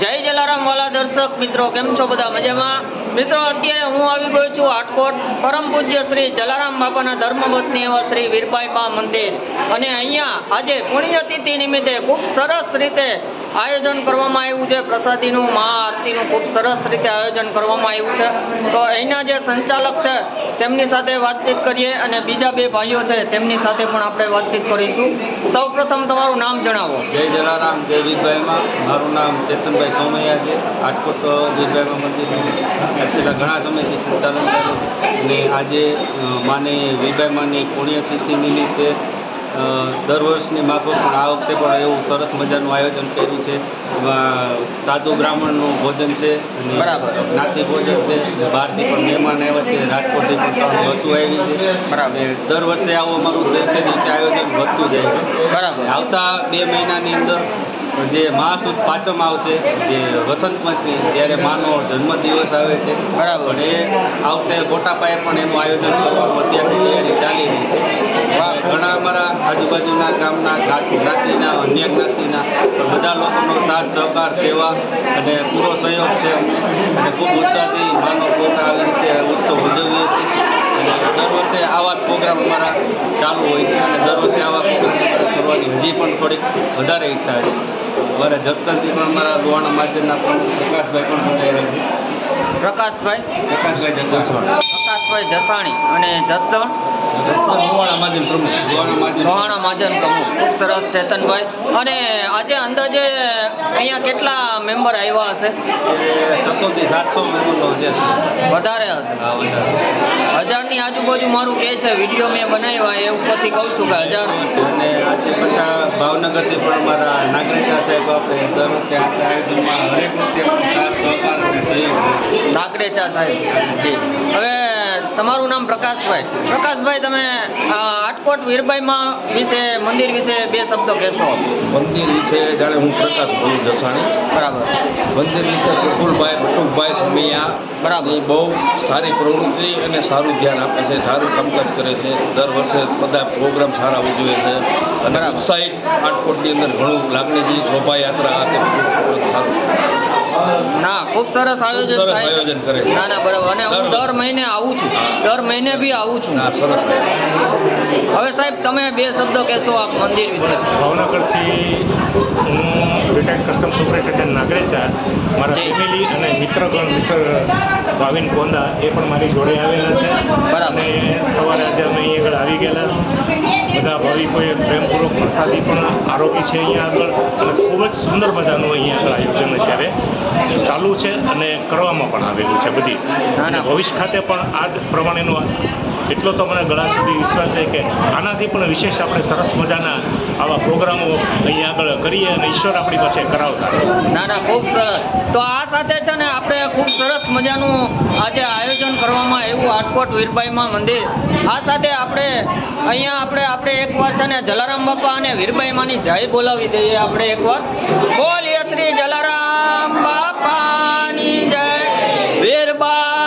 જય જલારામ વાલા દર્શક મિત્રો, કેમ છો બધા મજામાં? મિત્રો, અત્યારે હું આવી ગયો છું હાટકોટ, પરમ પૂજ્ય શ્રી જલારામ બાપાના ધર્મપત્ની એવા શ્રી વીરભાઈ બા મંદિર. અને અહીંયા આજે પુણ્યતિથિ નિમિત્તે ખૂબ સરસ રીતે આયોજન કરવામાં આવ્યું છે. પ્રસાદીનું મહાઆરતીનું ખૂબ સરસ રીતે આયોજન કરવામાં આવ્યું છે. તો અહીંના જે સંચાલક છે, તેમની સાથે વાતચીત કરીએ અને બીજા બે ભાઈઓ છે, તેમની સાથે પણ આપણે વાતચીત કરીશું. સૌપ્રથમ તમારું નામ જણાવો. જય જલારામ, જય વિજભાઈમાં મારું નામ ચેતનભાઈ સોમૈયા છે. રાજકોટ વિજભાઈમાં મંદિરનું છેલ્લા ઘણા સમયથી સંચાલન કરે છે. અને આજે માને વિજભાઈમાની પુણ્યતિથિ નિમિત્તે દર વર્ષની માફક પણ આ વખતે પણ એવું સરસ મજાનું આયોજન કર્યું છે. સાધુ બ્રાહ્મણનું ભોજન છે બરાબર. જ્ઞાતિ ભોજન છે. બહારથી પણ મહેમાન આવ્યા છે. રાજકોટથી પણ વસ્તુ આવી છે. બરાબર. દર વર્ષે આવું અમારું દિવસે દિવસે આયોજન વધતું જાય છે. બરાબર. આવતા બે મહિનાની અંદર જે મહાસુદ પાંચમ આવશે જે વસંત પંચમી ત્યારે માનો જન્મદિવસ આવે છે. બરાબર. એ આ વખતે મોટા પાયે પણ એનું આયોજન કરવાનું અત્યારની તૈયારી ચાલી રહી છે. આજુબાજુના ગામના જ્ઞાતિ- જ્ઞાતિના અન્ય જ્ઞાતિના બધા લોકોનો સાથ સહકાર સેવા અને પૂરો સહયોગ છે. અને ખૂબ ઉત્સાહથી માનો પોતા આવી રીતે ઉત્સવ ઉજવીએ છીએ. અને દર વર્ષે આવા જ પ્રોગ્રામ અમારા ચાલુ હોય છે અને દર વર્ષે આવા પ્રોગ્રામ કરવાની હજી પણ થોડીક વધારે ઈચ્છા છે. અમારે જસદણથી પણ અમારા લોહાણા માધ્યમના પ્રમુખ પ્રકાશભાઈ પણ પધાર્યા છે. પ્રકાશભાઈ? પ્રકાશભાઈ જસદણ. પ્રકાશભાઈ જસાણી અને જસદણ રોહાણા મહાજન પ્રમુખ. ખૂબ સરસ ચેતનભાઈ. અને આજે અંદાજે અહીંયા કેટલા મેમ્બર આવ્યા હશે? વધારે હશે. વધારે. હજારની આજુબાજુ મારું કહે છે વીડિયો મેં બનાવ્યા એ ઉપરથી કહું છું કે હજાર. અને આજે પાછા ભાવનગરથી પણ અમારા નાગરિકા સાહેબ આપણે દર વખતે આપણે આયોજનમાં હરેક વખતે સહકાર અને સહયોગ. નાગરેચા સાહેબ જી. હવે તમારું નામ પ્રકાશભાઈ. પ્રકાશભાઈ તમે આટકોટ વીરભાઈમાં વિશે મંદિર વિશે બે શબ્દો કહેશો. મંદિર વિશે જાણે હું પ્રકાશ ભણું જસાણી. બરાબર. મંદિર વિશે પ્રફુલભાઈ ભટુકભાઈ સમિયા બરાબર. એ બહુ સારી પ્રવૃત્તિ અને સારું ધ્યાન આપે છે સારું કામકાજ કરે છે. દર વર્ષે બધા પ્રોગ્રામ સારા ઉજવે છે. અને. ઉત્સાહિત આટકોટની અંદર ઘણું લાગણીથી શોભાયાત્રા આ સારું. ના ખૂબ સરસ આયોજન સરસ થાય છે. આયોજન કરે છે. ના ના બરાબર. અને હું દર મહિને આવું છું. દર મહિને બી આવું છું. ના સરસ. હવે સાહેબ તમે બે શબ્દો કહેશો આ મંદિર વિશે. ભાવનગરથી હું રિટાયર્ડ કસ્ટમ સુપરિન્ટેન્ડન્ટ નાગરેચા મારા જી. ફેમિલી અને મિત્રગણ મિસ્ટર ભાવિન કોંદા એ પણ મારી જોડે આવેલા છે. બરાબર. અને સવારે આજે અમે અહીં આગળ આવી ગયેલા. બધા ભાવિકોએ પ્રેમપૂર્વક પ્રસાદી પણ આરોગી છે અહીંયા આગળ. અને ખૂબ જ સુંદર મજાનું અહીંયા આગળ આયોજન ચાલુ છે અને કરવામાં પણ આવેલું છે બધી. અને ભવિષ્ય ખાતે પણ આ જ પ્રમાણેનું એટલો તો મને ગળા સુધી વિશ્વાસ છે કે આનાથી પણ વિશેષ આપણે સરસ મજાના આવા પ્રોગ્રામો અહીં આગળ કરીએ અને ઈશ્વર આપણી પાસે કરાવતા ના ના, ખૂબ સરસ તો આ સાથે છે ને આપણે ખૂબ સરસ મજાનું આજે આયોજન કરવામાં આવ્યું, આટકોટ વીરબાઈમાં મંદિર. આ સાથે આપણે અહીંયા આપણે આપણે એકવાર છે ને જલારામ બાપા અને વીરબાઈમાંની જય બોલાવી દઈએ આપણે એકવાર. બોલીએ શ્રી જલારામ બાપાની જય. વીરબાઈ